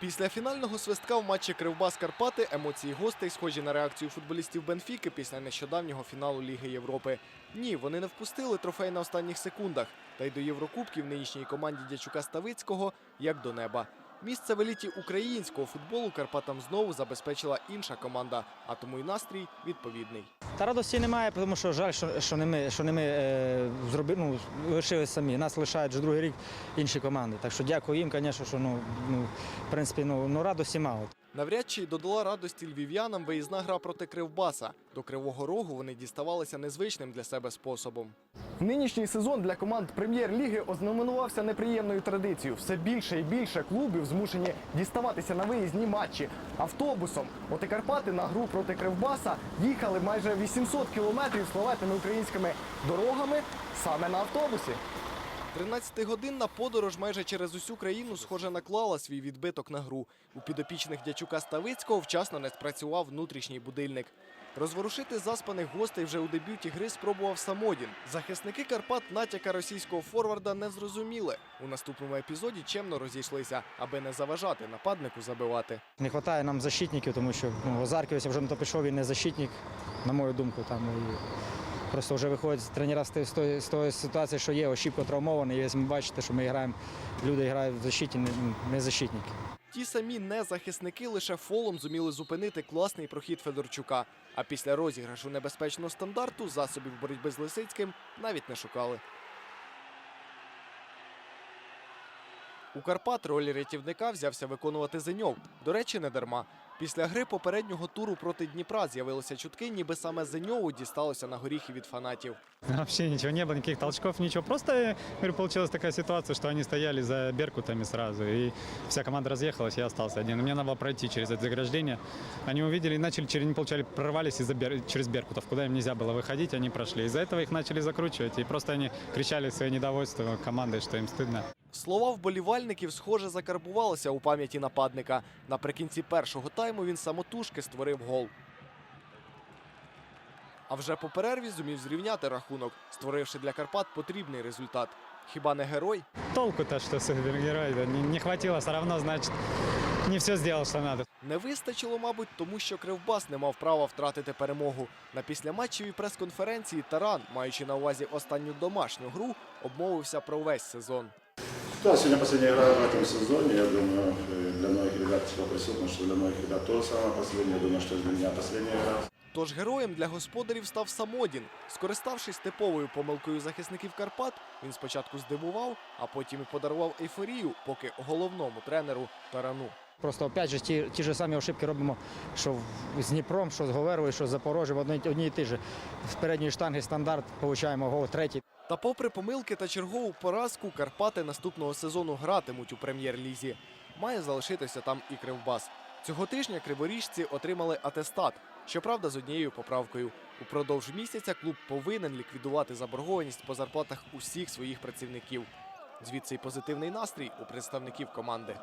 Після фінального свистка в матчі Кривбас Карпати емоції гостей схожі на реакцію футболістів Бенфіки після нещодавнього фіналу Ліги Європи. Ні, вони не впустили трофей на останніх секундах, та й до Єврокубків нинішній команді дячука Ставицького як до неба. Місце в еліті українського футболу Карпатам знову забезпечила інша команда, а тому й настрій відповідний. Та радості немає, тому що жаль, що, що не ми, що не ми е, зроби, ну, лишили самі. Нас лишають вже другий рік інші команди. Так що дякую їм, звісно, що ну, ну, в принципі, ну, ну радості мало. Навряд чи додала радості львів'янам виїзна гра проти Кривбаса. До Кривого Рогу вони діставалися незвичним для себе способом. Нинішній сезон для команд прем'єр-ліги ознаменувався неприємною традицією. Все більше і більше клубів змушені діставатися на виїзні матчі автобусом. От і Карпати на гру проти Кривбаса їхали майже 800 кілометрів славетними українськими дорогами саме на автобусі. 13-годинна подорож майже через усю країну схоже наклала свій відбиток на гру. У підопічних дячука Ставицького вчасно не спрацював внутрішній будильник. Розворушити заспаних гостей вже у дебюті гри спробував Самодін. Захисники Карпат натяка російського форварда не зрозуміли. У наступному епізоді чемно розійшлися, аби не заважати нападнику забивати. Не вистачає нам защитників, тому що ну, Озарківець вже на то пішов, він не защитник, на мою думку. Там, і просто вже виходять тренера з, тої- з, тої, ситуації, що є, Ощіпко травмований. І ми бачите, що ми граємо, люди грають в защиті, не, не защитники. Ті самі незахисники лише фолом зуміли зупинити класний прохід Федорчука. А після розіграшу небезпечного стандарту засобів боротьби з Лисицьким навіть не шукали. У Карпат роль рятівника взявся виконувати Зеньов. До речі, не дарма. Після гри попереднього туру проти Дніпра з'явилися чутки, ніби саме Зеньову дісталося на горіхи від фанатів. Вообще ничего не было, никаких толчков, ничего. Просто, э, говорю, получилась такая ситуация, что они стояли за Беркутами сразу, и вся команда разъехалась, я остался один. И Мне надо было пройти через это заграждение. Они увидели и начали, через, не получали, прорвались из-за Бер- через Беркутов, куда им нельзя было выходить, они прошли. Из-за этого их начали закручивать, и просто они кричали свое недовольство командой, что им стыдно. Слова вболівальників, схоже, закарбувалися у пам'яті нападника. Наприкінці першого тайму він самотужки створив гол. А вже по перерві зумів зрівняти рахунок, створивши для Карпат потрібний результат. Хіба не герой? Толку-то, что супергерой, да, не, не хватило, все равно, значит, не все сделал, что надо. Не вистачило, мабуть, тому що Кривбас не мав права втратити перемогу. На післяматчевій прес-конференції Таран, маючи на увазі останню домашню гру, обмовився про весь сезон. Да, сегодня последняя игра в этом сезоне. Я думаю, для многих ребят всего присутствует, что для многих ребят тоже самое последнее. Я думаю, что для меня последняя игра. Тож героєм для господарів став Самодін. Скориставшись типовою помилкою захисників Карпат, він спочатку здивував, а потім і подарував ейфорію, поки головному тренеру тарану. Просто опять же ті, ті ж самі ошибки робимо, що в- з Дніпром, що з Говерою, що з Запорожжям, одні, одні і ті ж. З передньої штанги стандарт, получаємо гол третій. Та попри помилки та чергову поразку, Карпати наступного сезону гратимуть у прем'єр-лізі. Має залишитися там і Кривбас. Цього тижня криворіжці отримали атестат. Щоправда, з однією поправкою. Упродовж місяця клуб повинен ліквідувати заборгованість по зарплатах усіх своїх працівників. Звідси й позитивний настрій у представників команди.